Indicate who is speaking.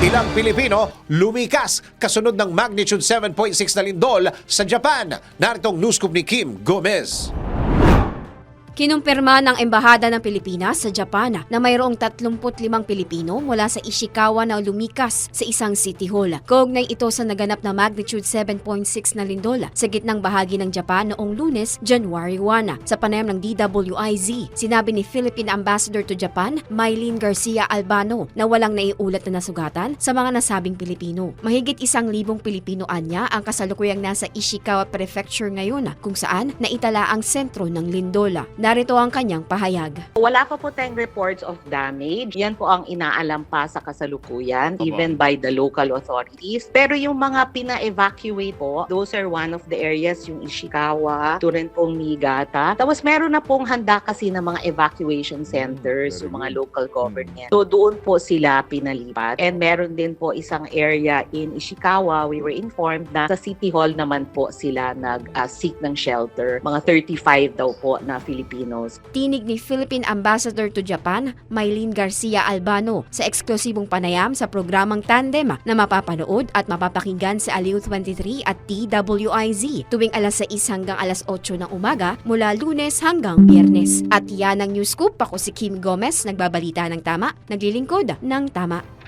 Speaker 1: Ilang Pilipino lumikas kasunod ng magnitude 7.6 na lindol sa Japan. Naritong news ni Kim Gomez.
Speaker 2: Kinumpirma ng Embahada ng Pilipinas sa Japan na mayroong 35 Pilipino mula sa Ishikawa na lumikas sa isang city hall. Kaugnay ito sa naganap na magnitude 7.6 na lindol sa gitnang bahagi ng Japan noong lunes, January 1. Sa panayam ng DWIZ, sinabi ni Philippine Ambassador to Japan, Mylene Garcia Albano, na walang naiulat na nasugatan sa mga nasabing Pilipino. Mahigit isang libong Pilipino anya ang kasalukuyang nasa Ishikawa Prefecture ngayon kung saan naitala ang sentro ng lindola. Narito ang kanyang pahayag.
Speaker 3: Wala pa po tayong reports of damage. Yan po ang inaalam pa sa kasalukuyan,
Speaker 1: Opo.
Speaker 3: even by the local authorities. Pero yung mga pina-evacuate po, those are one of the areas, yung Ishikawa, ito rin pong Niigata. Tapos meron na pong handa kasi ng mga evacuation centers,
Speaker 1: very
Speaker 3: yung mga local government. So doon po sila pinalipat. And meron din po isang area in Ishikawa, we were informed na sa City Hall naman po sila nag-seek ng shelter. Mga 35 daw po na Filipinos
Speaker 2: Tinig ni Philippine Ambassador to Japan, Mylene Garcia Albano, sa eksklusibong panayam sa programang Tandem na mapapanood at mapapakinggan sa Aliw 23 at TWIZ tuwing alas 6 hanggang alas 8 ng umaga mula lunes hanggang biyernes. At yan ang news scoop. Ako si Kim Gomez, nagbabalita ng tama, naglilingkod ng tama.